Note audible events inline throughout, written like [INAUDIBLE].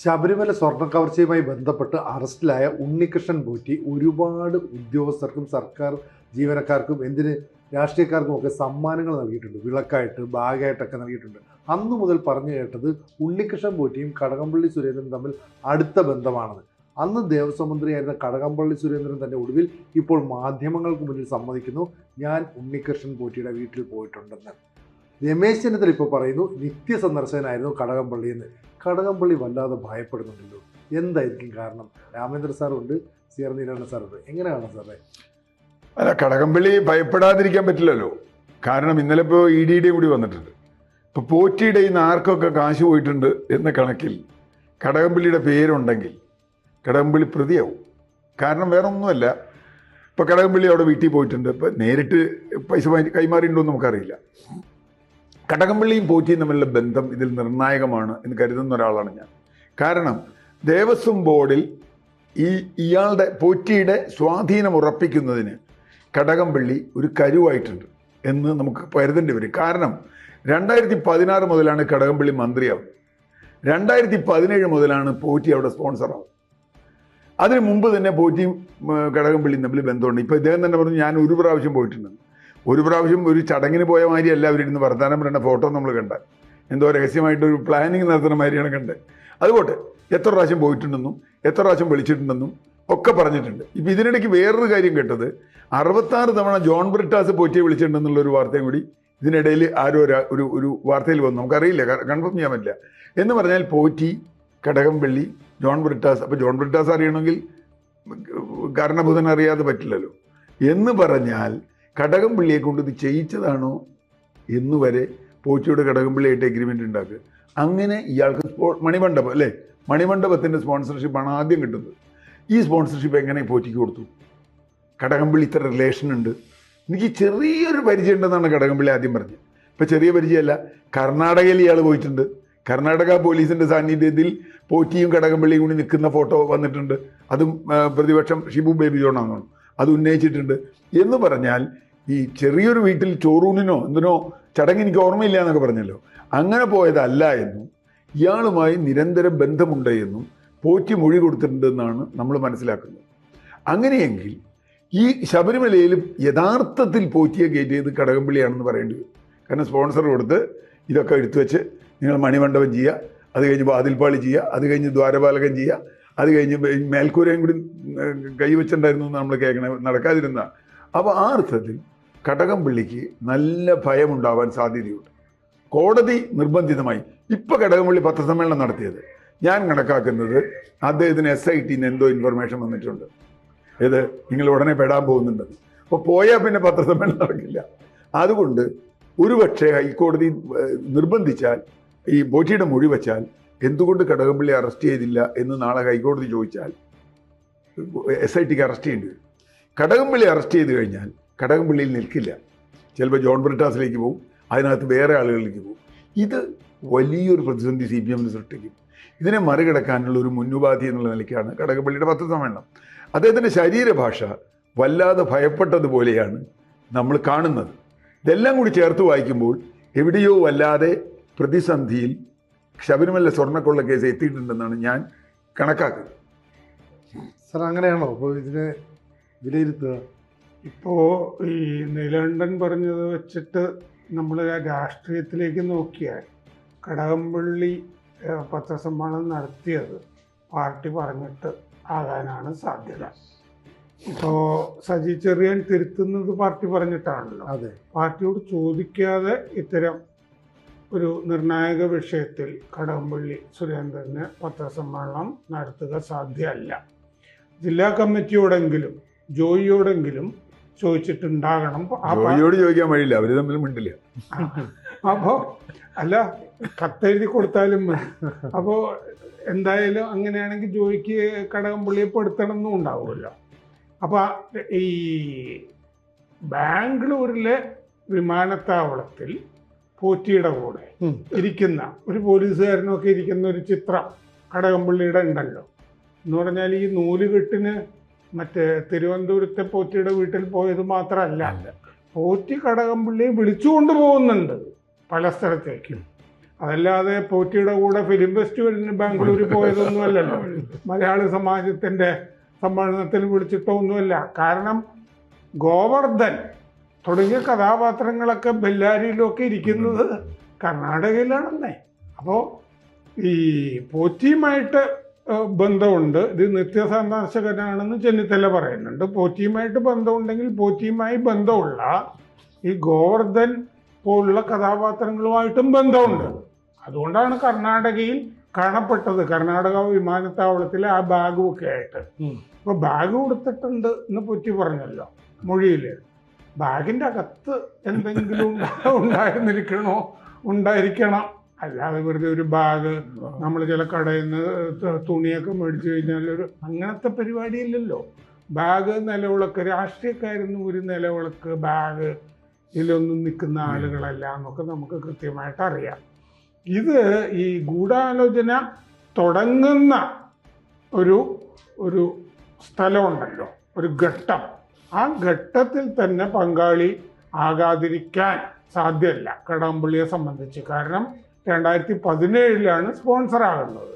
ശബരിമല സ്വർണ കവർച്ചയുമായി ബന്ധപ്പെട്ട് അറസ്റ്റിലായ ഉണ്ണികൃഷ്ണൻ പോറ്റി ഒരുപാട് ഉദ്യോഗസ്ഥർക്കും സർക്കാർ ജീവനക്കാർക്കും എന്തിന് രാഷ്ട്രീയക്കാർക്കും ഒക്കെ സമ്മാനങ്ങൾ നൽകിയിട്ടുണ്ട്. വിളക്കായിട്ട് ബാഗായിട്ടൊക്കെ നൽകിയിട്ടുണ്ട്. അന്നു മുതൽ പറഞ്ഞു കേട്ടത് ഉണ്ണികൃഷ്ണൻ പോറ്റിയും കടകംപള്ളി സുരേന്ദ്രനും തമ്മിൽ അടുത്ത ബന്ധമാണെന്ന്. അന്ന് ദേവസ്വം മന്ത്രിയായിരുന്ന കടകംപള്ളി സുരേന്ദ്രൻ തന്നെ ഒടുവിൽ ഇപ്പോൾ മാധ്യമങ്ങൾക്ക് മുന്നിൽ സമ്മതിക്കുന്നു ഞാൻ ഉണ്ണികൃഷ്ണൻ പോറ്റിയുടെ വീട്ടിൽ പോയിട്ടുണ്ടെന്ന്. രമേശ് ചെന്നിത്തല ഇപ്പോൾ പറയുന്നു നിത്യ സന്ദർശകനായിരുന്നു കടകംപള്ളി എന്ന്. കടകംപള്ളി വല്ലാതെ ഭയപ്പെടുന്നുണ്ടല്ലോ. എന്തായിരിക്കും കാരണം? രാമേന്ദ്ര സാറുണ്ട് സി ആർ നീലകണ്ഠ സാറുണ്ട് എങ്ങനെയാണ് സാറേ? അല്ല കടകംപള്ളി ഭയപ്പെടാതിരിക്കാൻ പറ്റില്ലല്ലോ. കാരണം ഇന്നലെ ഇപ്പോൾ ഇ ഡിയുടെയും കൂടി വന്നിട്ടുണ്ട്. ഇപ്പോൾ പോറ്റിയുടെ ഈ ആർക്കൊക്കെ കാശ് പോയിട്ടുണ്ട് എന്ന കണക്കിൽ കടകംപള്ളിയുടെ പേരുണ്ടെങ്കിൽ കടകംപള്ളി പ്രതിയാവും. കാരണം വേറെ ഒന്നുമല്ല. ഇപ്പോൾ കടകംപള്ളി അവിടെ വീട്ടിൽ പോയിട്ടുണ്ട്. ഇപ്പം നേരിട്ട് പൈസ കൈമാറിയിട്ടുണ്ടോ എന്ന് നമുക്കറിയില്ല. കടകംപള്ളിയും പോറ്റിയും തമ്മിലുള്ള ബന്ധം ഇതിൽ നിർണായകമാണ് എന്ന് കരുതുന്ന ഒരാളാണ് ഞാൻ. കാരണം ദേവസ്വം ബോർഡിൽ ഈ ഇയാളുടെ പോറ്റിയുടെ സ്വാധീനം ഉറപ്പിക്കുന്നതിന് കടകംപള്ളി ഒരു കരുവായിട്ടുണ്ട് എന്ന് നമുക്ക് കരുതേണ്ടി വരും. കാരണം രണ്ടായിരത്തി പതിനാറ് മുതലാണ് കടകംപള്ളി മന്ത്രിയാവുന്നത് രണ്ടായിരത്തി പതിനേഴ് മുതലാണ് പോറ്റി അവിടെ സ്പോൺസറാവുന്നത് അതിനു മുമ്പ് തന്നെ പോറ്റിയും കടകംപള്ളിയും തമ്മിൽ ബന്ധമുണ്ട്. ഇപ്പോൾ ഇദ്ദേഹം തന്നെ പറഞ്ഞു ഞാൻ ഒരു പ്രാവശ്യം പോയിട്ടുണ്ട്. ഒരു പ്രാവശ്യം ഒരു ചടങ്ങിന് പോയ മാതിരി അല്ല ഇരുന്ന് വർത്തമാനം പറയുന്ന ഫോട്ടോ നമ്മൾ കണ്ടാൽ എന്തോ രഹസ്യമായിട്ടൊരു പ്ലാനിങ് നടത്തുന്ന മാതിരിയാണ് കണ്ടത് അതുപോട്ടെ എത്ര പ്രാവശ്യം പോയിട്ടുണ്ടെന്നും എത്ര പ്രാവശ്യം വിളിച്ചിട്ടുണ്ടെന്നും ഒക്കെ പറഞ്ഞിട്ടുണ്ട്. ഇപ്പം ഇതിനിടയ്ക്ക് വേറൊരു കാര്യം കേട്ടത്. അറുപത്താറ് തവണ ജോൺ ബ്രിട്ടാസ് പോറ്റിയെ വിളിച്ചിട്ടുണ്ടെന്നുള്ള ഒരു വാർത്തയും കൂടി ഇതിനിടയിൽ ആരോ ഒരാ- ഒരു ഒരു വാർത്തയിൽ വന്നു. നമുക്കറിയില്ല. കൺഫേം ചെയ്യാൻ പറ്റില്ല. എന്ന് പറഞ്ഞാൽ പോറ്റി കടകംപള്ളി ജോൺ ബ്രിട്ടാസ്. അപ്പോൾ ജോൺ ബ്രിട്ടാസ് അറിയണമെങ്കിൽ കാരണഭൂതൻ അറിയാതെ പറ്റില്ലല്ലോ. എന്ന് പറഞ്ഞാൽ കടകംപള്ളിയെ കൊണ്ട് ഇത് ചെയ്യിച്ചതാണോ എന്ന് വരെ പോറ്റിയുടെ കടകംപള്ളിയായിട്ട് എഗ്രിമെന്റ് ഉണ്ടാക്കുക അങ്ങനെ ഇയാൾക്ക് സ്പോ മണിമണ്ഡപം അല്ലേ? മണിമണ്ഡപത്തിന്റെ സ്പോൺസർഷിപ്പാണ് ആദ്യം കിട്ടുന്നത്. ഈ സ്പോൺസർഷിപ്പ് എങ്ങനെ പോറ്റിക്ക് കൊടുത്തു? കടകംപള്ളി ഇത്ര റിലേഷൻ ഉണ്ട്. എനിക്ക് ചെറിയൊരു പരിചയം ഉണ്ടെന്നാണ് കടകംപള്ളി ആദ്യം പറഞ്ഞത്. ഇപ്പം ചെറിയ പരിചയമല്ല കർണാടകയിൽ ഇയാൾ പോയിട്ടുണ്ട്. കർണാടക പോലീസിന്റെ സാന്നിധ്യത്തിൽ പോറ്റിയും കടകംപള്ളിയും കൂടി നിൽക്കുന്ന ഫോട്ടോ വന്നിട്ടുണ്ട്. അതും പ്രതിപക്ഷം ഷിബു ബേബി ജോണാണ് അത് ഉന്നയിച്ചിട്ടുണ്ട്. എന്ന് പറഞ്ഞാൽ ഈ ചെറിയൊരു വീട്ടിൽ ചോറൂണിനോ എന്തിനോ ചടങ്ങ് എനിക്ക് ഓർമ്മയില്ല എന്നൊക്കെ പറഞ്ഞല്ലോ. അങ്ങനെ പോയതല്ല എന്നും ഇയാളുമായി നിരന്തരം ബന്ധമുണ്ട് എന്നും പോറ്റി മൊഴി കൊടുത്തിട്ടുണ്ടെന്നാണ് നമ്മൾ മനസ്സിലാക്കുന്നത്. അങ്ങനെയെങ്കിൽ ഈ ശബരിമലയിൽ യഥാർത്ഥത്തിൽ പോറ്റിയെ ചെയ്ത് കടകംപള്ളിയാണെന്ന് പറയേണ്ടി വരും. കാരണം സ്പോൺസർ കൊടുത്ത് ഇതൊക്കെ എടുത്തു വെച്ച് നിങ്ങൾ മണിമണ്ഡപം ചെയ്യുക അത് കഴിഞ്ഞ് വാതിൽപ്പാളി ചെയ്യുക അത് കഴിഞ്ഞ് ദ്വാരപാലകം ചെയ്യുക അത് കഴിഞ്ഞ് മേൽക്കൂരയും കൂടി കൈവച്ചിട്ടുണ്ടായിരുന്നു നമ്മൾ കേൾക്കണേ നടക്കാതിരുന്ന. അപ്പോൾ ആ അർത്ഥത്തിൽ കടകംപള്ളിക്ക് നല്ല ഭയമുണ്ടാവാൻ സാധ്യതയുണ്ട്. കോടതി നിർബന്ധിതമായി ഇപ്പോൾ കടകംപള്ളി പത്രസമ്മേളനം നടത്തിയത്. ഞാൻ കണക്കാക്കുന്നത് അദ്ദേഹത്തിന് എസ് ഐ ടിന്ന് എന്തോ ഇൻഫർമേഷൻ വന്നിട്ടുണ്ട്. ഇത് നിങ്ങൾ ഉടനെ പെടാൻ പോകുന്നുണ്ടെന്ന് അപ്പോൾ പോയാൽ പിന്നെ പത്രസമ്മേളനം നടക്കില്ല. അതുകൊണ്ട് ഒരുപക്ഷെ ഹൈക്കോടതി നിർബന്ധിച്ചാൽ ഈ ബോട്ടിയുടെ മൊഴി വച്ചാൽ എന്തുകൊണ്ട് കടകംപള്ളി അറസ്റ്റ് ചെയ്തില്ല എന്ന് നാളെ ഹൈക്കോടതി ചോദിച്ചാൽ എസ് ഐ ടിക്ക് അറസ്റ്റ് ചെയ്യേണ്ടി വരും. കടകംപള്ളി അറസ്റ്റ് ചെയ്ത് കഴിഞ്ഞാൽ കടകംപള്ളിയിൽ നിൽക്കില്ല. ചിലപ്പോൾ ജോൺ ബ്രിട്ടാസിലേക്ക് പോകും. അതിനകത്ത് വേറെ ആളുകളിലേക്ക് പോകും. ഇത് വലിയൊരു പ്രതിസന്ധി സി പി എമ്മിന് സൃഷ്ടിക്കും. ഇതിനെ മറികടക്കാനുള്ള ഒരു മുന്നുപാധി എന്നുള്ള നിലയ്ക്കാണ് കടകംപള്ളിയുടെ പത്രസമ്മേളനം. അദ്ദേഹത്തിന്റെ ശരീരഭാഷ വല്ലാതെ ഭയപ്പെട്ടതുപോലെയാണ് നമ്മൾ കാണുന്നത്. ഇതെല്ലാം കൂടി ചേർത്ത് വായിക്കുമ്പോൾ എവിടെയോ വല്ലാതെ പ്രതിസന്ധിയിൽ ശബരിമല സ്വർണക്കൊള്ള കേസ് എത്തിയിട്ടുണ്ടെന്നാണ് ഞാൻ കണക്കാക്കുന്നത്. സാർ അങ്ങനെയാണോ? അപ്പോൾ ഇതിനെ വിലയിരുത്തുക? ഇപ്പോൾ ഈ നീലകണ്ഠൻ പറഞ്ഞത് വെച്ചിട്ട് നമ്മൾ രാഷ്ട്രീയത്തിലേക്ക് നോക്കിയാൽ കടകംപള്ളി പത്രസമ്മേളനം നടത്തിയത് പാർട്ടി പറഞ്ഞിട്ട് ആകാനാണ് സാധ്യത. ഇപ്പോ സജി ചെറിയാൻ തിരുത്തുന്നത് പാർട്ടി പറഞ്ഞിട്ടാണല്ലോ. അതെ. പാർട്ടിയോട് ചോദിക്കാതെ ഇത്തരം ഒരു നിർണായക വിഷയത്തിൽ കടകംപള്ളി സുരേന്ദ്രന് പത്രസമ്മേളനം നടത്തുക സാധ്യമല്ല ജില്ലാ കമ്മിറ്റിയോടെങ്കിലും ജോയിയോടെങ്കിലും ചോദിച്ചിട്ടുണ്ടാകണം. ജോലിയോട് ചോദിക്കാൻ വഴിയില്ല. അവർ തമ്മിൽ മിണ്ടില്ല. അപ്പോ അല്ല കത്തെഴുതി കൊടുത്താലും മതി. അപ്പോ എന്തായാലും അങ്ങനെയാണെങ്കിൽ ജോയിക്ക് കടകംപള്ളിയെ പെടുത്തണം എന്നും ഉണ്ടാവുമല്ലോ. അപ്പൊ ഈ ബാംഗ്ലൂരിലെ വിമാനത്താവളത്തിൽ പോറ്റിയുടെ കൂടെ ഇരിക്കുന്ന ഒരു പോലീസുകാരനൊക്കെ ഇരിക്കുന്ന ഒരു ചിത്രം കടകംപള്ളിയുടെ ഉണ്ടല്ലോ. എന്ന് പറഞ്ഞാൽ ഈ നൂലുകെട്ടിന് മറ്റേ തിരുവനന്തപുരത്തെ പോറ്റിയുടെ വീട്ടിൽ പോയത് മാത്രമല്ല പോറ്റി കടകംപള്ളിയെ വിളിച്ചുകൊണ്ട് പോകുന്നുണ്ട് പല സ്ഥലത്തേക്കും. അതല്ലാതെ പോറ്റിയുടെ കൂടെ ഫിലിം ഫെസ്റ്റിവലിന് ബാംഗ്ലൂർ പോയതൊന്നും അല്ലല്ലോ [LAUGHS] മലയാളി സമാജത്തിന്റെ സമ്മേളനത്തിൽ വിളിച്ചിട്ടൊന്നുമല്ല. കാരണം ഗോവർദ്ധൻ തുടങ്ങിയ കഥാപാത്രങ്ങളൊക്കെ ബെല്ലാരിയിലൊക്കെ ഇരിക്കുന്നത് കർണാടകയിലാണെന്നേ. അപ്പോൾ ഈ പോറ്റിയുമായിട്ട് ബന്ധമുണ്ട്. ഇത് നിത്യസന്ദർശകനാണെന്ന് ചെന്നിത്തല പറയുന്നുണ്ട്. പോറ്റിയുമായിട്ട് ബന്ധമുണ്ടെങ്കിൽ പോറ്റിയുമായി ബന്ധമുള്ള ഈ ഗോവർദ്ധൻ പോലുള്ള കഥാപാത്രങ്ങളുമായിട്ടും ബന്ധമുണ്ട്. അതുകൊണ്ടാണ് കർണാടകയിൽ കാണപ്പെട്ടത്. കർണാടക വിമാനത്താവളത്തിലെ ആ ബാഗും ഒക്കെ ആയിട്ട്. അപ്പൊ ബാഗ് കൊടുത്തിട്ടുണ്ട് എന്ന് പൊറ്റി പറഞ്ഞല്ലോ മൊഴിയിൽ. ബാഗിന്റെ അകത്ത് എന്തെങ്കിലും [LAUGHS] ഉണ്ടാ- ഉണ്ടായിരുന്നിരിക്കണോ? ഉണ്ടായിരിക്കണം. അല്ലാതെ വെറുതെ ഒരു ബാഗ് നമ്മൾ ചില കടയിൽ നിന്ന് തുണിയൊക്കെ മേടിച്ചു കഴിഞ്ഞാൽ ഒരു അങ്ങനത്തെ പരിപാടിയില്ലല്ലോ. ബാഗ് നിലവിളക്ക് രാഷ്ട്രീയക്കാരുന്നു ഒരു നിലവിളക്ക് ബാഗ് ഇതിലൊന്നും നിൽക്കുന്ന ആളുകളല്ല എന്നൊക്കെ നമുക്ക് കൃത്യമായിട്ട് അറിയാം. ഇത് ഈ ഗൂഢാലോചന തുടങ്ങുന്ന ഒരു ഒരു സ്ഥലമുണ്ടല്ലോ ഒരു ഘട്ടം. ആ ഘട്ടത്തിൽ തന്നെ പങ്കാളി ആകാതിരിക്കാൻ സാധ്യമല്ല. കടാമ്പുള്ളിയെ സംബന്ധിച്ച്. കാരണം രണ്ടായിരത്തി പതിനേഴിലാണ് സ്പോൺസർ ആകുന്നത്.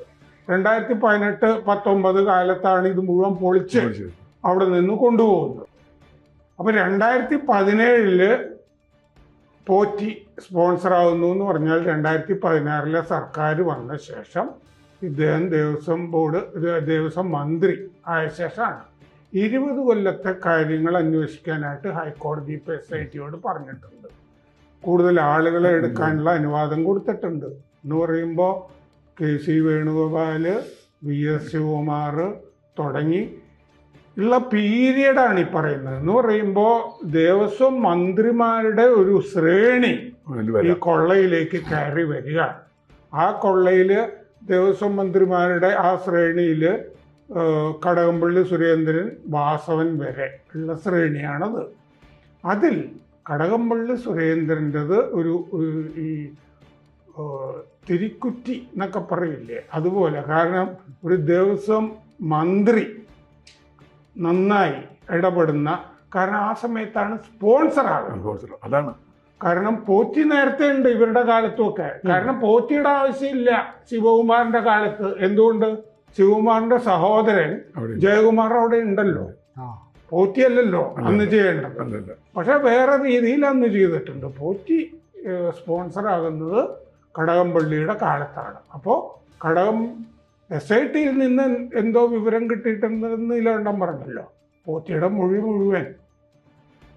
രണ്ടായിരത്തി പതിനെട്ട് പത്തൊമ്പത് കാലത്താണ് ഇത് മുഴുവൻ പൊളിച്ച് അവിടെ നിന്ന് കൊണ്ടുപോകുന്നത്. അപ്പൊ രണ്ടായിരത്തി പതിനേഴിൽ പോറ്റി സ്പോൺസർ ആവുന്നു എന്ന് പറഞ്ഞാൽ രണ്ടായിരത്തി പതിനാറിലെ സർക്കാർ വന്ന ശേഷം ഇദ്ദേഹം ദേവസ്വം ബോർഡ് ദേവസ്വം മന്ത്രി ആയ ശേഷമാണ്. ഇരുപത് കൊല്ലത്തെ കാര്യങ്ങൾ അന്വേഷിക്കാനായിട്ട് ഹൈക്കോടതി ഇപ്പോൾ എസ് ഐ ടിയോട് പറഞ്ഞിട്ടുണ്ട്. കൂടുതൽ ആളുകളെ എടുക്കാനുള്ള അനുവാദം കൊടുത്തിട്ടുണ്ട്. എന്ന് പറയുമ്പോൾ K C Venugopal V S Shivakumar തുടങ്ങി ഉള്ള പീരിയഡാണ് ഈ പറയുന്നത്. എന്ന് പറയുമ്പോൾ ദേവസ്വം മന്ത്രിമാരുടെ ഒരു ശ്രേണി ഈ കൊള്ളയിലേക്ക് കയറി വരിക. ആ കൊള്ളയിൽ ദേവസ്വം മന്ത്രിമാരുടെ ആ ശ്രേണിയിൽ കടകംപള്ളി സുരേന്ദ്രൻ വാസവൻ വരെ ഉള്ള ശ്രേണിയാണത്. അതിൽ കടകംപള്ളി സുരേന്ദ്രന്റെത് ഒരു ഈ തിരിക്കുറ്റി എന്നൊക്കെ പറയില്ലേ? അതുപോലെ കാരണം ഒരു ദേവസ്വം മന്ത്രി നന്നായി ഇടപെടുന്ന കാരണം ആ സമയത്താണ് സ്പോൺസർ ആകുന്നത് അതാണ്. കാരണം പോറ്റി നേരത്തെ ഉണ്ട് ഇവരുടെ കാലത്തുമൊക്കെ. കാരണം പോറ്റിയുടെ ആവശ്യമില്ല ശിവകുമാറിന്റെ കാലത്ത്. എന്തുകൊണ്ട്? ശിവകുമാറിന്റെ സഹോദരൻ ജയകുമാർ അവിടെ ഉണ്ടല്ലോ. ആ. പോറ്റിയല്ലല്ലോ അന്ന് ചെയ്യേണ്ടത്. പക്ഷെ വേറെ രീതിയിൽ അന്ന് ചെയ്തിട്ടുണ്ട്. പോറ്റി സ്പോൺസർ ആകുന്നത് കടകംപള്ളിയുടെ കാലത്താണ്. അപ്പോൾ കടകം എസ് ഐ ടിയിൽ നിന്ന് എന്തോ വിവരം കിട്ടിയിട്ടുണ്ടെന്ന് ഇലവണ്ടം പറഞ്ഞല്ലോ. പോറ്റിയുടെ മൊഴി മുഴുവൻ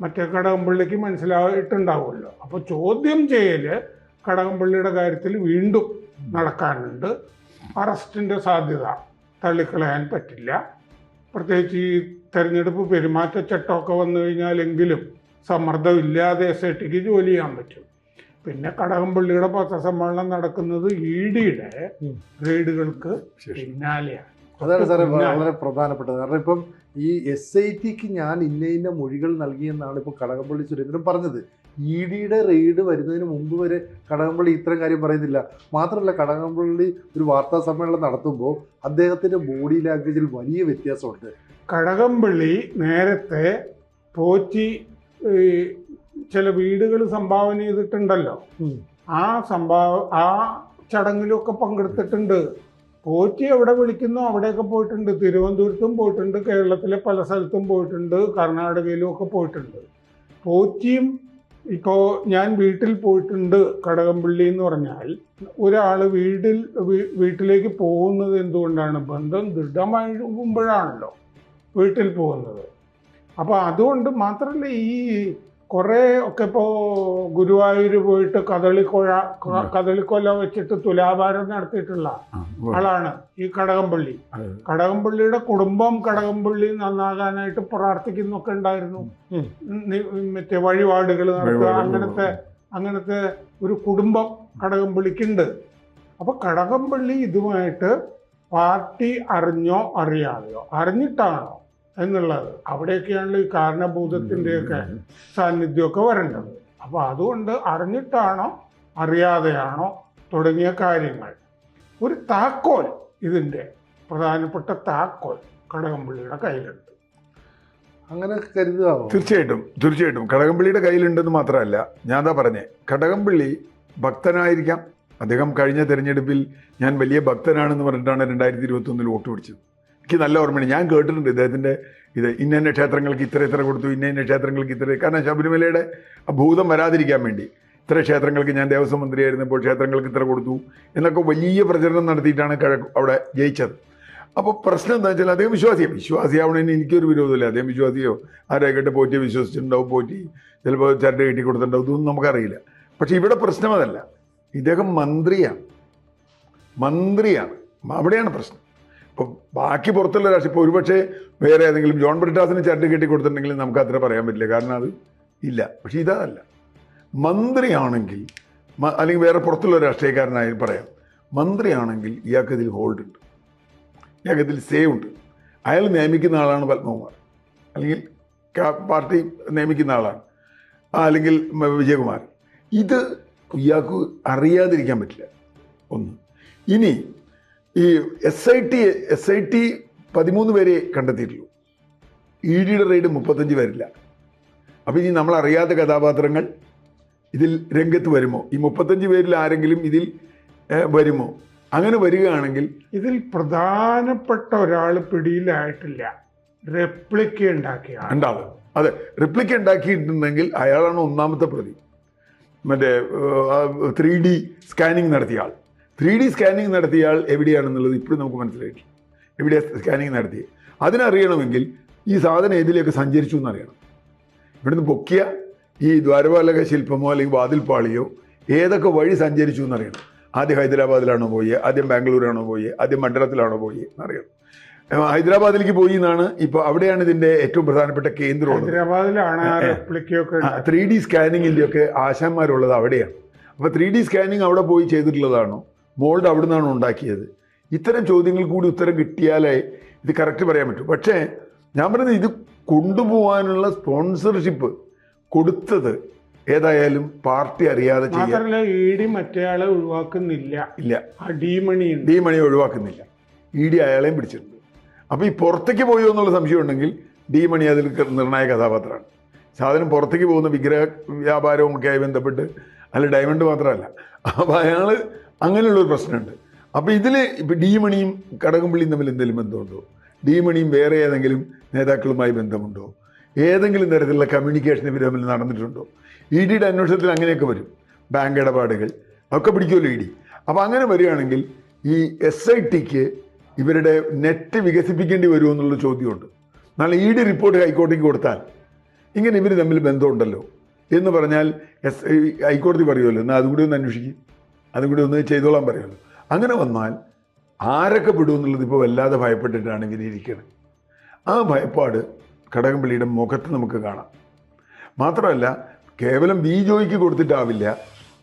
മറ്റേ കടകംപള്ളിക്ക് മനസ്സിലായിട്ടുണ്ടാവുമല്ലോ. അപ്പോൾ ചോദ്യം ചെയ്യൽ കടകംപള്ളിയുടെ കാര്യത്തിൽ വീണ്ടും നടക്കാനുണ്ട്. അറസ്റ്റിന്റെ സാധ്യത തള്ളിക്കളയാൻ പറ്റില്ല. പ്രത്യേകിച്ച് ഈ തെരഞ്ഞെടുപ്പ് പെരുമാറ്റച്ചട്ടമൊക്കെ വന്നു കഴിഞ്ഞാലെങ്കിലും സമ്മർദ്ദമില്ലാതെ എസ് ഐ ടിക്ക് ജോലി ചെയ്യാൻ പറ്റും. പിന്നെ കടകംപള്ളിയുടെ പത്രസമ്മേളനം നടക്കുന്നത് ഇ ഡിയുടെ ഗ്രേഡുകൾക്ക് പിന്നാലെയാണ്. അതാണ് സാറേ. വളരെ പ്രധാനപ്പെട്ടത്. കാരണം ഇപ്പം ഈ എസ് ഐ ടിക്ക് ഞാൻ ഇന്ന ഇന്ന മൊഴികൾ നൽകിയെന്നാണ് ഇപ്പോൾ കടകംപള്ളി സുരേന്ദ്രൻ പറഞ്ഞത്. ഇ ഡിയുടെ റെയ്ഡ് വരുന്നതിന് മുമ്പ് വരെ കടകംപള്ളി ഇത്തരം കാര്യം പറയുന്നില്ല. മാത്രമല്ല കടകംപള്ളി ഒരു വാർത്താ സമ്മേളനം നടത്തുമ്പോൾ അദ്ദേഹത്തിന്റെ ബോഡി ലാംഗ്വേജിൽ വലിയ വ്യത്യാസമുണ്ട്. കടകംപള്ളി നേരത്തെ പോറ്റി ചില വീടുകൾ സംഭാവന ചെയ്തിട്ടുണ്ടല്ലോ. ആ സംഭാവ ആ ചടങ്ങിലൊക്കെ പങ്കെടുത്തിട്ടുണ്ട്. പോറ്റി എവിടെ വിളിക്കുന്നു അവിടെയൊക്കെ പോയിട്ടുണ്ട്. തിരുവനന്തപുരത്തും പോയിട്ടുണ്ട് കേരളത്തിലെ പല സ്ഥലത്തും പോയിട്ടുണ്ട് കർണാടകയിലും ഒക്കെ പോയിട്ടുണ്ട്. പോറ്റിയും ഇപ്പോൾ ഞാൻ വീട്ടിൽ പോയിട്ടുണ്ട് കടകംപള്ളി എന്ന് പറഞ്ഞാൽ. ഒരാൾ വീട്ടിൽ വീട്ടിലേക്ക് പോകുന്നത് എന്തുകൊണ്ടാണ്? ബന്ധം ദൃഢമാകുമ്പോഴാണല്ലോ വീട്ടിൽ പോകുന്നത്. അപ്പോൾ അതുകൊണ്ട് മാത്രമല്ല ഈ കുറേ ഒക്കെ ഇപ്പോൾ ഗുരുവായൂർ പോയിട്ട് കദളിക്കൊഴ കദളിക്കൊല വെച്ചിട്ട് തുലാഭാരം നടത്തിയിട്ടുള്ള ആളാണ് ഈ കടകംപള്ളി. കടകംപള്ളിയുടെ കുടുംബം കടകംപള്ളി നന്നാകാനായിട്ട് പ്രാർത്ഥിക്കുന്നൊക്കെ ഉണ്ടായിരുന്നു. മറ്റേ വഴിപാടുകൾ നടത്തുക അങ്ങനത്തെ അങ്ങനത്തെ ഒരു കുടുംബം കടകംപള്ളിക്കുണ്ട്. അപ്പൊ കടകംപള്ളി ഇതുമായിട്ട് പാർട്ടി അറിഞ്ഞോ അറിയാതെയോ അറിഞ്ഞിട്ടാണോ എന്നുള്ളത്. അവിടെയൊക്കെയാണ് ഈ കാരണഭൂതത്തിന്റെയൊക്കെ സാന്നിധ്യമൊക്കെ വരേണ്ടത്. അപ്പോൾ അതുകൊണ്ട് അറിഞ്ഞിട്ടാണോ അറിയാതെയാണോ തുടങ്ങിയ കാര്യങ്ങൾ. ഒരു താക്കോൽ ഇതിന്റെ പ്രധാനപ്പെട്ട താക്കോൽ കടകംപള്ളിയുടെ കയ്യിലുണ്ട്. അങ്ങനെ കരുതാമോ തീർച്ചയായിട്ടും തീർച്ചയായിട്ടും. കടകംപള്ളിയുടെ കയ്യിലുണ്ടെന്ന് മാത്രമല്ല ഞാൻ അതാ പറഞ്ഞേ കടകംപള്ളി ഭക്തനായിരിക്കാം. അദ്ദേഹം കഴിഞ്ഞ തെരഞ്ഞെടുപ്പിൽ ഞാൻ വലിയ ഭക്തനാണെന്ന് പറഞ്ഞിട്ടാണ് രണ്ടായിരത്തി ഇരുപത്തി ഒന്നിൽ വോട്ട് പിടിച്ചത്. എനിക്ക് നല്ല ഓർമ്മയുണ്ട്. ഞാൻ കേട്ടിട്ടുണ്ട് ഇദ്ദേഹത്തിന്റെ ഇത് ഇന്ന ക്ഷേത്രങ്ങൾക്ക് ഇത്ര ഇത്ര കൊടുത്തു ഇന്ന ഇന്ന ക്ഷേത്രങ്ങൾക്ക് ഇത്ര കാരണം ശബരിമലയുടെ ആ ഭൂതം വരാതിരിക്കാൻ വേണ്ടി ഇത്ര ക്ഷേത്രങ്ങൾക്ക് ഞാൻ ദേവസ്വം മന്ത്രിയായിരുന്നപ്പോൾ ക്ഷേത്രങ്ങൾക്ക് ഇത്ര കൊടുത്തു എന്നൊക്കെ വലിയ പ്രചരണം നടത്തിയിട്ടാണ് കഴ അവിടെ ജയിച്ചത്. അപ്പോൾ പ്രശ്നം എന്താ വെച്ചാൽ അദ്ദേഹം വിശ്വാസിയാണ് വിശ്വാസിയാവണതിന് എനിക്കൊരു വിരോധമില്ല. അദ്ദേഹം വിശ്വാസിയോ? ആരെ കേട്ട് പോറ്റി വിശ്വസിച്ചിട്ടുണ്ടാവും പോറ്റി ചിലപ്പോൾ ചരട് കെട്ടി കൊടുത്തിട്ടുണ്ടാവും ഇതൊന്നും നമുക്കറിയില്ല. പക്ഷേ ഇവിടെ പ്രശ്നം അതല്ല. ഇദ്ദേഹം മന്ത്രിയാണ്. മന്ത്രിയാണ്. അവിടെയാണ് പ്രശ്നം. ഇപ്പോൾ ബാക്കി പുറത്തുള്ള രാഷ്ട്രീയം ഇപ്പോൾ ഒരുപക്ഷെ വേറെ ഏതെങ്കിലും ജോൺ ബ്രിട്ടാസിന് ചരട് കെട്ടി കൊടുത്തിട്ടുണ്ടെങ്കിൽ നമുക്ക് അത്ര പറയാൻ പറ്റില്ല. കാരണം അത് ഇല്ല. പക്ഷേ ഇതല്ല. മന്ത്രിയാണെങ്കിൽ അല്ലെങ്കിൽ വേറെ പുറത്തുള്ള രാഷ്ട്രീയക്കാരനായി പറയാം. മന്ത്രിയാണെങ്കിൽ ഇയാൾക്ക് ഇതിൽ ഹോൾഡ് ഉണ്ട്. ഇയാൾക്ക് ഇതിൽ സേവ് ഉണ്ട്. അയാൾ നിയമിക്കുന്ന ആളാണ് പത്മകുമാർ. അല്ലെങ്കിൽ പാർട്ടി നിയമിക്കുന്ന ആളാണ്. അല്ലെങ്കിൽ വിജയകുമാർ ഇത് ഇയാൾക്ക് അറിയാതിരിക്കാൻ പറ്റില്ല. ഒന്ന്. ഇനി ഈ S I T S I T പതിമൂന്ന് പേരെ കണ്ടെത്തിയിട്ടുള്ളൂ. ഇ ഡിയുടെ റെയ്ഡ് മുപ്പത്തഞ്ച് പേരില്ല. അപ്പോൾ ഇനി നമ്മൾ അറിയാത്ത കഥാപാത്രങ്ങൾ ഇതിൽ രംഗത്ത് വരുമോ? ഈ മുപ്പത്തഞ്ച് പേരിൽ ആരെങ്കിലും ഇതിൽ വരുമോ? അങ്ങനെ വരികയാണെങ്കിൽ ഇതിൽ പ്രധാനപ്പെട്ട ഒരാൾ പിടിയിലായിട്ടില്ല. റെപ്ലിക്ക ഉണ്ടാക്കിയ. ഉണ്ടാവും. അതെ റിപ്ലിക്ക ഉണ്ടാക്കിയിട്ടുണ്ടെങ്കിൽ അയാളാണ് ഒന്നാമത്തെ പ്രതി. മറ്റേ ത്രീ ഡി സ്കാനിങ് നടത്തിയ ആൾ. ത്രീ ഡി സ്കാനിങ് നടത്തിയാൽ എവിടെയാണെന്നുള്ളത് ഇപ്പോഴും നമുക്ക് മനസ്സിലായിട്ടില്ല. എവിടെ സ്കാനിങ് നടത്തി അതിനറിയണമെങ്കിൽ ഈ സാധനം ഏതിലേക്ക് സഞ്ചരിച്ചു എന്നറിയണം. ഇവിടുന്ന് പൊക്കിയ ഈ ദ്വാരപാലക ശില്പമോ അല്ലെങ്കിൽ വാതിൽപ്പാളിയോ ഏതൊക്കെ വഴി സഞ്ചരിച്ചു എന്നറിയണം. ആദ്യം ഹൈദരാബാദിലാണോ പോയി? ആദ്യം ബാംഗ്ലൂരാണോ പോയി? ആദ്യം മണ്ഡലത്തിലാണോ പോയി എന്നറിയണം. ഹൈദരാബാദിലേക്ക് പോയി എന്നാണ് ഇപ്പൊ അവിടെയാണ് ഇതിന്റെ ഏറ്റവും പ്രധാനപ്പെട്ട കേന്ദ്രം ഹൈദരാബാദിലാണ്. ത്രീ ഡി സ്കാനിങ്ങിന്റെ ഒക്കെ ആശാന്മാരുള്ളത് അവിടെയാണ്. അപ്പൊ ത്രീ ഡി സ്കാനിങ് അവിടെ പോയി ചെയ്തിട്ടുള്ളതാണോ? മോൾഡ് അവിടെ നിന്നാണ് ഉണ്ടാക്കിയത്. ഇത്തരം ചോദ്യങ്ങൾ കൂടി ഉത്തരം കിട്ടിയാലേ ഇത് കറക്റ്റ് പറയാൻ പറ്റൂ. പക്ഷേ ഞാൻ പറയുന്നത് ഇത് കൊണ്ടുപോകാനുള്ള സ്പോൺസർഷിപ്പ് കൊടുത്തത് ഏതായാലും പാർട്ടി അറിയാതെ മാത്രമല്ല ഇ ഡി മറ്റേയാളെ ഒഴിവാക്കുന്നില്ല. ഇല്ല. ഡി മണി ഒഴിവാക്കുന്നില്ല. ഇ ഡി അയാളെയും പിടിച്ചിട്ടുണ്ട്. അപ്പോൾ ഈ പുറത്തേക്ക് പോയോ എന്നുള്ള സംശയം ഉണ്ടെങ്കിൽ ഡി മണി അതിൽ നിർണായക കഥാപാത്രമാണ്. സാധനം പുറത്തേക്ക് പോകുന്ന വിഗ്രഹ വ്യാപാരവും ഒക്കെ ആയി ബന്ധപ്പെട്ട് അല്ല ഡയമണ്ട് മാത്രമല്ല. അപ്പോൾ അയാൾ അങ്ങനെയുള്ളൊരു പ്രശ്നമുണ്ട്. അപ്പോൾ ഇതിൽ ഇപ്പോൾ ഡി മണിയും കടകംപള്ളിയും തമ്മിൽ എന്തെങ്കിലും ബന്ധമുണ്ടോ? ഡി മണിയും വേറെ ഏതെങ്കിലും നേതാക്കളുമായി ബന്ധമുണ്ടോ? ഏതെങ്കിലും തരത്തിലുള്ള കമ്മ്യൂണിക്കേഷൻ ഇവർ തമ്മിൽ നടന്നിട്ടുണ്ടോ? ഇ ഡിയുടെ അന്വേഷണത്തിൽ അങ്ങനെയൊക്കെ വരും. ബാങ്ക് ഇടപാടുകൾ ഒക്കെ പിടിക്കുമല്ലോ ഇ ഡി. അപ്പോൾ അങ്ങനെ വരികയാണെങ്കിൽ ഈ എസ് ഐ ടിക്ക് ഇവരുടെ നെറ്റ് വികസിപ്പിക്കേണ്ടി വരുമോ എന്നുള്ള ചോദ്യമുണ്ട്. നാളെ ഇ ഡി റിപ്പോർട്ട് ഹൈക്കോടതിക്ക് കൊടുത്താൽ ഇങ്ങനെ ഇവർ തമ്മിൽ ബന്ധമുണ്ടല്ലോ എന്ന് പറഞ്ഞാൽ എസ് ഹൈക്കോടതി പറയുമല്ലോ എന്നാൽ അതുകൂടി ഒന്ന് അന്വേഷിക്കും. അതും കൂടി ഒന്ന് ചെയ്തോളാൻ പറയുമല്ലോ അങ്ങനെ വന്നാൽ ആരൊക്കെ പെടുമെന്നുള്ളത് ഇപ്പോൾ വല്ലാതെ ഭയപ്പെട്ടിട്ടാണ് ഇങ്ങനെ ഇരിക്കുന്നത് ആ ഭയപ്പാട് കടകംപള്ളിയുടെ മുഖത്ത് നമുക്ക് കാണാം. മാത്രമല്ല കേവലം ബി ജോയ്ക്ക് കൊടുത്തിട്ടാവില്ല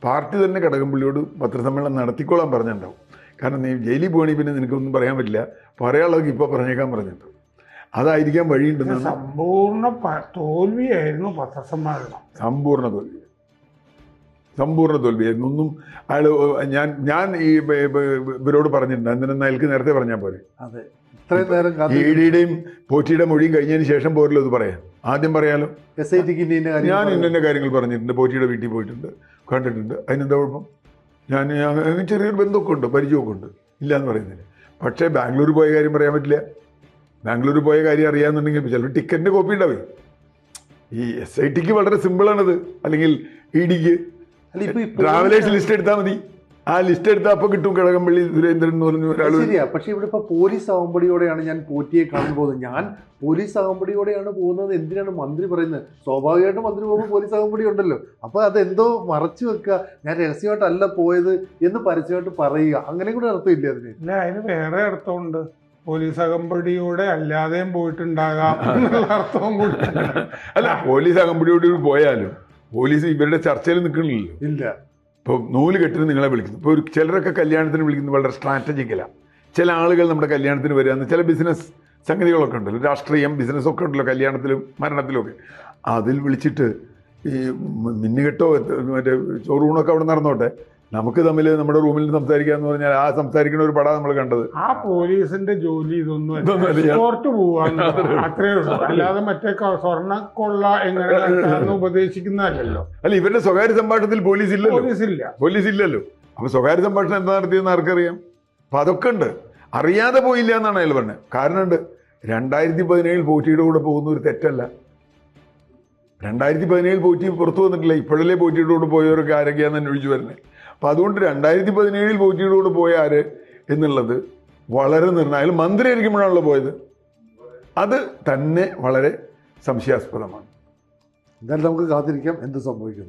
പാർട്ടി തന്നെ കടകംപള്ളിയോട് പത്രസമ്മേളനം നടത്തിക്കോളാൻ പറഞ്ഞിട്ടുണ്ടാവും. കാരണം നീ ജയിലിൽ പോകണി പിന്നെ നിനക്കൊന്നും പറയാൻ പറ്റില്ല. പറയാനുള്ളത് ഇപ്പോൾ പറഞ്ഞേക്കാൻ പറഞ്ഞിട്ടുണ്ടാവും അതായിരിക്കാൻ വഴിയുണ്ടെന്ന് സമ്പൂർണ തോൽവിയായിരുന്നു പത്രസമ്മേളനം. സമ്പൂർണ തോൽവി. സമ്പൂർണ തോൽവിയായിരുന്നു ഒന്നും അയാൾ ഞാൻ ഞാൻ ഈ ഇവരോട് പറഞ്ഞിട്ടുണ്ട്. എന്തിനാ അയാൾക്ക് നേരത്തെ പറഞ്ഞാൽ പോരെ. അതെ. ഇത്രയും നേരം ഇ ഡിയുടെയും പോറ്റിയുടെ മൊഴിയും കഴിഞ്ഞതിന് ശേഷം പോരല്ലോ ഇത് പറയാം ആദ്യം പറയാലോ? എസ് ഐ ടിക്ക് ഞാൻ ഇന്നെ കാര്യങ്ങൾ പറഞ്ഞിട്ടുണ്ട്. പോറ്റിയുടെ വീട്ടിൽ പോയിട്ടുണ്ട്. കണ്ടിട്ടുണ്ട്. അതിനെന്താ കുഴപ്പം? ഞാൻ അങ്ങനെ ചെറിയൊരു ബന്ധമൊക്കെ ഉണ്ട് പരിചയമൊക്കെ ഉണ്ട്. ഇല്ല എന്ന് പറയുന്നില്ല. പക്ഷേ ബാംഗ്ലൂർ പോയ കാര്യം പറയാൻ പറ്റില്ല. ബാംഗ്ലൂർ പോയ കാര്യം അറിയാമെന്നുണ്ടെങ്കിൽ ചിലപ്പോൾ ടിക്കറ്റിന്റെ കോപ്പി ഉണ്ടാവേ. ഈ എസ് ഐ ടിക്ക് വളരെ സിമ്പിളാണത്. അല്ലെങ്കിൽ ഇ ഡിക്ക് ട്രാവലേഴ്സ് ലിസ്റ്റ് എടുത്താൽ മതി. ആ ലിസ്റ്റ് എടുത്താൽ അപ്പോൾ കിട്ടും കിഴകംപള്ളി സുരേന്ദ്രൻ എന്ന് പറഞ്ഞ ഒരാൾ ശരിയാ പക്ഷെ ഇവിടെ ഇപ്പൊ പോലീസ് ആകുമ്പടിയോടെയാണ് ഞാൻ പോറ്റിയെ കാണാൻ പോകുന്നത്. ഞാൻ പോലീസ് ആകുമ്പടിയോടെയാണ് പോകുന്നത്. എന്തിനാണ് മന്ത്രി പറയുന്നത്? സ്വാഭാവികമായിട്ടും മന്ത്രി പോകുമ്പോൾ പോലീസ് ആകുമ്പടി ഉണ്ടല്ലോ. അപ്പൊ അതെന്തോ മറച്ചു വെക്കുക. ഞാൻ രഹസ്യമായിട്ടല്ല പോയത് എന്ന് പരസ്യമായിട്ട് പറയുക. അങ്ങനെ കൂടെ അർത്ഥമില്ല അതിന്? അല്ല അതിന് വേറെ അർത്ഥമുണ്ട്. പോലീസ് അകമ്പടിയോടെ അല്ലാതെയും പോയിട്ടുണ്ടാകാം എന്നുള്ള അർത്ഥവും കൂടി അല്ല പോലീസ് അകമ്പടിയോട് പോയാലും പോലീസ് ഇവരുടെ ചർച്ചയിൽ നിൽക്കണില്ലല്ലോ. ഇല്ല. ഇപ്പോൾ നൂൽ കെട്ടിന് നിങ്ങളെ വിളിക്കുന്നു. ഇപ്പോൾ ഒരു ചിലരൊക്കെ കല്യാണത്തിന് വിളിക്കുന്നത് വളരെ സ്ട്രാറ്റജിക്കലാണ് ചില ആളുകൾ നമ്മുടെ കല്യാണത്തിന് വരികയെന്ന് ചില ബിസിനസ് സംഗതികളൊക്കെ ഉണ്ടല്ലോ. രാഷ്ട്രീയം ബിസിനസ് ഒക്കെ ഉണ്ടല്ലോ കല്യാണത്തിലും മരണത്തിലും ഒക്കെ. അതിൽ വിളിച്ചിട്ട് ഈ മിന്നുകെട്ടോ മറ്റേ ചോറൂണൊക്കെ അവിടെ നടന്നോട്ടെ? നമുക്ക് തമ്മിൽ നമ്മുടെ റൂമിൽ സംസാരിക്കുക എന്ന് പറഞ്ഞാൽ ആ സംസാരിക്കുന്ന ഒരു പടാ നമ്മൾ കണ്ടത്. ആ പോലീസിന്റെ ജോലി ഇതൊന്നും. എസ്കോർട്ട് അത്രേ ഉള്ളൂ. അല്ലാതെ മറ്റേ ക- സ്വർണ കൊള്ള എങ്ങനെ ഉപദേശിക്കുന്നതല്ലോ അല്ല ഇവരുടെ സ്വകാര്യ സംഭാഷണത്തിൽ പോലീസ് ഇല്ലല്ലോ. പോലീസ് ഇല്ല പോലീസ് ഇല്ലല്ലോ. അപ്പൊ സ്വകാര്യ സംഭാഷണം എന്താ നടത്തിയെന്ന് ആർക്കറിയാം? അപ്പൊ അതൊക്കെ ഉണ്ട്. അറിയാതെ പോയില്ല എന്നാണ് അയാൾ പറഞ്ഞത്. കാരണം ഉണ്ട് രണ്ടായിരത്തി പതിനേഴിൽ പോറ്റിയുടെ കൂടെ പോകുന്ന ഒരു തെറ്റല്ല. രണ്ടായിരത്തി പതിനേഴിൽ പോറ്റി പുറത്തു വന്നിട്ടില്ല. ഇപ്പോഴല്ലേ പോറ്റിയുടെ കൂടെ പോയവരൊക്കെ ആരൊക്കെയാണെന്ന് അന്വേഷിച്ചു വരുന്നത് അപ്പം അതുകൊണ്ട് രണ്ടായിരത്തി പതിനേഴിൽ കൂടെ പോയ ആര് എന്നുള്ളത് വളരെ നിർണായം അയാൾ മന്ത്രി ആയിരിക്കുമ്പോഴാണല്ലോ പോയത്. അത് തന്നെ വളരെ സംശയാസ്പദമാണ്. എന്തായാലും നമുക്ക് കാത്തിരിക്കാം എന്ത് സംഭവിക്കുന്നു.